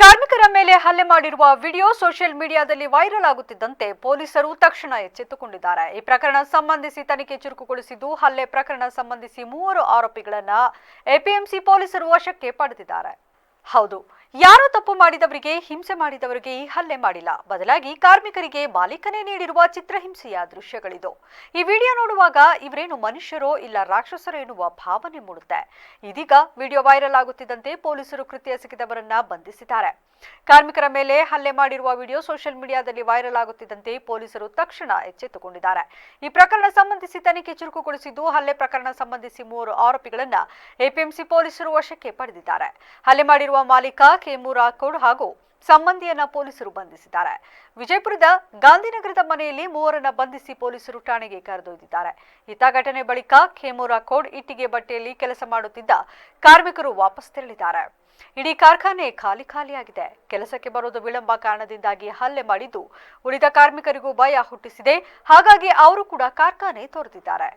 ಕಾರ್ಮಿಕರ ಮೇಲೆ ಹಲ್ಲೆ ಮಾಡಿರುವ ವಿಡಿಯೋ ಸೋಷಿಯಲ್ ಮೀಡಿಯಾದಲ್ಲಿ ವೈರಲ್ ಆಗುತ್ತಿದ್ದಂತೆ ಪೊಲೀಸರು ತಕ್ಷಣ ಎಚ್ಚೆತ್ತುಕೊಂಡಿದ್ದಾರೆ. ಈ ಪ್ರಕರಣ ಸಂಬಂಧಿಸಿ ತನಿಖೆ ಚುರುಕುಗೊಳಿಸಿದ್ದು, ಹಲ್ಲೆ ಪ್ರಕರಣ ಸಂಬಂಧಿಸಿ ಮೂವರು ಆರೋಪಿಗಳನ್ನ ಎಪಿಎಂಸಿ ಪೊಲೀಸರು ವಶಕ್ಕೆ ಪಡೆದಿದ್ದಾರೆ. ಹೌದು. ಯಾರು ತಪ್ಪು ಮಾಡಿದವರಿಗೆ, ಹಿಂಸೆ ಮಾಡಿದವರಿಗೆ ಈ ಹಲ್ಲೆ ಮಾಡಿಲ್ಲ. ಬದಲಾಗಿ ಕಾರ್ಮಿಕರಿಗೆ ಮಾಲೀಕನೇ ನೀಡಿರುವ ಚಿತ್ರಹಿಂಸೆಯ ದೃಶ್ಯಗಳಿದು. ಈ ವಿಡಿಯೋ ನೋಡುವಾಗ ಇವರೇನು ಮನುಷ್ಯರೋ ಇಲ್ಲ ರಾಕ್ಷಸರೋ ಎನ್ನುವ ಭಾವನೆ ಮೂಡುತ್ತೆ. ಇದೀಗ ವಿಡಿಯೋ ವೈರಲ್ ಆಗುತ್ತಿದ್ದಂತೆ ಪೊಲೀಸರು ಕೃತ್ಯ ಎಸಗಿದವರನ್ನ ಬಂಧಿಸಿದ್ದಾರೆ. ಕಾರ್ಮಿಕರ ಮೇಲೆ ಹಲ್ಲೆ ಮಾಡಿರುವ ವಿಡಿಯೋ ಸೋಷಿಯಲ್ ಮೀಡಿಯಾದಲ್ಲಿ ವೈರಲ್ ಆಗುತ್ತಿದ್ದಂತೆ ಪೊಲೀಸರು ತಕ್ಷಣ ಎಚ್ಚೆತ್ತುಕೊಂಡಿದ್ದಾರೆ. ಈ ಪ್ರಕರಣ ಸಂಬಂಧಿಸಿ ತನಿಖೆ ಚುರುಕುಗೊಳಿಸಿದ್ದು, ಹಲ್ಲೆ ಪ್ರಕರಣ ಸಂಬಂಧಿಸಿ ಮೂವರು ಆರೋಪಿಗಳನ್ನ ಎಪಿಎಂಸಿ ಪೊಲೀಸರು ವಶಕ್ಕೆ ಪಡೆದಿದ್ದಾರೆ. ಹಲ್ಲೆ ಮಾಡಿರುವ ಮಾಲೀಕ ಕೆಮು ರಾಕೋಡ್ ಹಾಗೂ ಸಂಬಂಧಿಯನ್ನ ಪೊಲೀಸರು ಬಂಧಿಸಿದ್ದಾರೆ. ವಿಜಯಪುರದ ಗಾಂಧಿನಗರದ ಮನೆಯಲ್ಲಿ ಮೂವರನ್ನ ಬಂಧಿಸಿ ಪೊಲೀಸರು ಠಾಣೆಗೆ ಕರೆದೊಯ್ದಿದ್ದಾರೆ. ಇತ ಘಟನೆ ಬಳಿಕ ಖೇಮೂರಾ ಕೋಡ್ ಇಟ್ಟಿಗೆ ಬಟ್ಟೆಯಲ್ಲಿ ಕೆಲಸ ಮಾಡುತ್ತಿದ್ದ ಕಾರ್ಮಿಕರು ವಾಪಸ್ ತೆರಳಿದ್ದಾರೆ. ಇಡೀ ಕಾರ್ಖಾನೆ ಖಾಲಿ ಖಾಲಿಯಾಗಿದೆ. ಕೆಲಸಕ್ಕೆ ಬರೋದು ವಿಳಂಬ ಕಾರಣದಿಂದಾಗಿ ಹಲ್ಲೆ ಮಾಡಿದ್ದು ಉಳಿದ ಕಾರ್ಮಿಕರಿಗೂ ಭಯ ಹುಟ್ಟಿಸಿದೆ. ಹಾಗಾಗಿ ಅವರು ಕೂಡ ಕಾರ್ಖಾನೆ ತೊರೆದಿದ್ದಾರೆ.